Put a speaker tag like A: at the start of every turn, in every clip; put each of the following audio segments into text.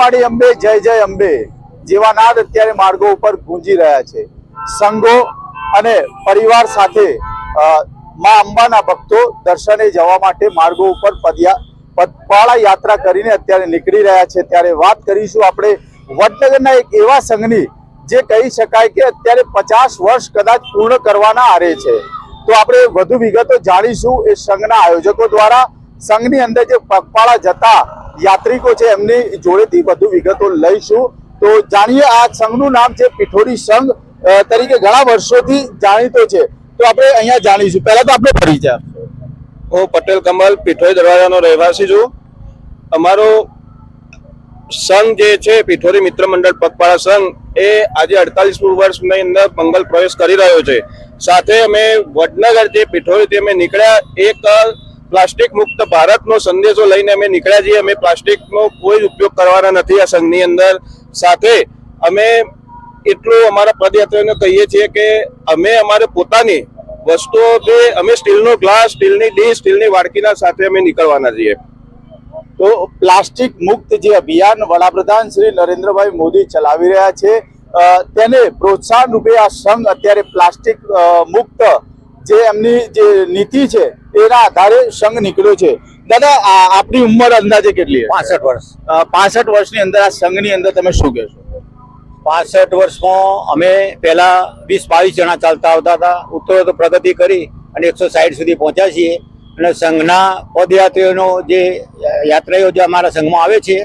A: માડી અંબે, જય જય અંબે. જેવા નાદ અત્યારે માર્ગો ઉપર ગુંજી રહ્યા છે. સંઘો અને પરિવાર સાથે મા અંબાના ભક્તો દર્શને જવા માટે માર્ગો ઉપર પદયા પદપાળા યાત્રા કરીને અત્યારે નીકળી રહ્યા છે. ત્યારે વાત કરીશું આપણે વડનગરના એક એવા સંઘની, જે કહી શકાય કે અત્યારે પચાસ વર્ષ કદાચ પૂર્ણ કરવાના આરે છે. તો આપણે વધુ વિગતો જાણીશું એ સંઘના આયોજકો દ્વારા સંઘની અંદર જે પગપાળા જતા યાત્રિકો છે, એમની જોડેથી વધુ વિગતો લઈશું. તો જાણીએ આ સંઘનું નામ છે પિઠોરી સંઘ. તરીકે ઘણા વર્ષોથી જાણીતો છે. તો આપણે અહીંયા જાણીશું. પહેલા તો આપણે પરિચય.
B: હું પટેલ કમલ, પિઠોરી દરવાજાનો રહેવાસી છું. અમારો સંઘ જે છે, પિઠોરી મિત્ર મંડળ પગપાળા સંઘ, એ આજે અડતાલીસમું વર્ષની અંદર મંગલ પ્રવેશ કરી રહ્યો છે. સાથે અમે વડનગર જે પિઠોરીથી અમે નીકળ્યા, એક પ્લાસ્ટિક મુક્ત ભારતનો સંદેશો લઈને અમે નીકળ્યા છીએ. અમે પ્લાસ્ટિકનો કોઈ ઉપયોગ કરવાના નથી આ સંઘની અંદર. સાથે અમે એટલું અમારા પદયાત્રીઓને કહીએ છીએ કે અમે અમારે પોતાની વસ્તુઓ જે અમે સ્ટીલનો ગ્લાસ, સ્ટીલની ડીશ, સ્ટીલની વાડકીના સાથે અમે નીકળવાના છીએ.
A: તો પ્લાસ્ટિક મુક્ત જે અભિયાન વડાપ્રધાન શ્રી નરેન્દ્રભાઈ મોદી ચલાવી રહ્યા છે તેને પ્રોત્સાહન રૂપે આ સંઘ અત્યારે પ્લાસ્ટિક મુક્ત જે એમની જે નીતિ છે એના આધારે સંઘ નીકળ્યો છે. દાદા આપની ઉંમર અંદાજે કેટલી
C: પાસઠ વર્ષ.
A: પાસઠ વર્ષની અંદર આ સંઘની અંદર તમે શું કહેશો?
C: પાસઠ વર્ષમાં અમે પહેલા વીસ બાવીસ જણા ચાલતા આવતા હતા. ઉત્તરોત્તર પ્રગતિ કરી અને એકસો સાઠ સુધી પહોંચ્યા છીએ. અને સંઘના પદયાત્રીઓનો જે યાત્રાઓ જે અમારા સંઘમાં આવે છે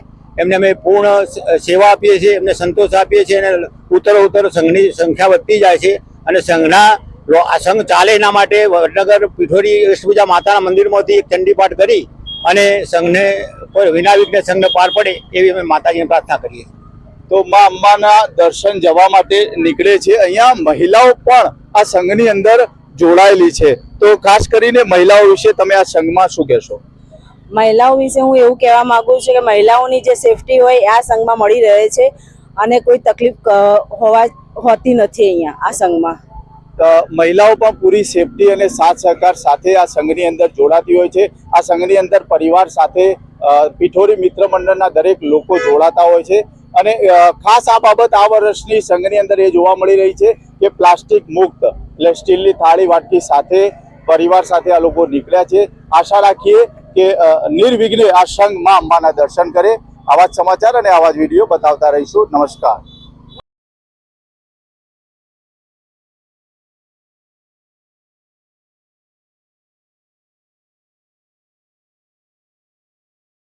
C: એમને અમે પૂર્ણ સેવા આપીએ છીએ એમને સંતોષ આપીએ છીએ અને ઉત્તરો ઉત્તર સંઘની સંખ્યા વધતી જાય છે. અને સંઘના આ સંઘ ચાલે એના માટે વડનગર પીઠોરી વિષ્ણુજા માતાના મંદિરમાંથી એક ચંડીપાઠ કરી અને સંઘને વિના વિઘ્ને સંઘને પાર પડે એવી અમે માતાજીને પ્રાર્થના કરીએ
A: તો મા અંબાના દર્શન જવા માટે નીકળે છે. અહીંયા મહિલાઓ પણ આ સંઘની અંદર જોડાયેલી છે. તો ખાસ કરીને મહિલાઓ વિશે તમે આ સંઘમાં શું કહેશો?
D: મહિલાઓ વિશે હું એવું કહેવા માંગુ છું કે મહિલાઓની જે સેફટી હોય આ સંઘમાં મળી રહે છે અને કોઈ તકલીફ હોવા હોતી નથી અહીંયા આ સંઘમાં.
A: મહિલાઓ પણ પૂરી સેફટી અને સાથ સહકાર સાથે આ સંઘની અંદર જોડાતી હોય છે. આ સંઘની અંદર પરિવાર સાથે પીઠોરી મિત્ર મંડળના દરેક લોકો જોડાતા હોય છે. અને ખાસ આ બાબત આ વર્ષની સંઘની અંદર એ જોવા મળી રહી છે કે પ્લાસ્ટિક મુક્ત એટલે સ્ટીલની થાળી વાટકી સાથે પરિવાર સાથે આ લોકો નીકળ્યા છે. આશા રાખીએ કે નિર્વિઘ્ને આ સંઘમાં અંબાના દર્શન કરે. આવા જ સમાચાર અને આવા જ વીડિયો બતાવતા રહીશું. નમસ્કાર.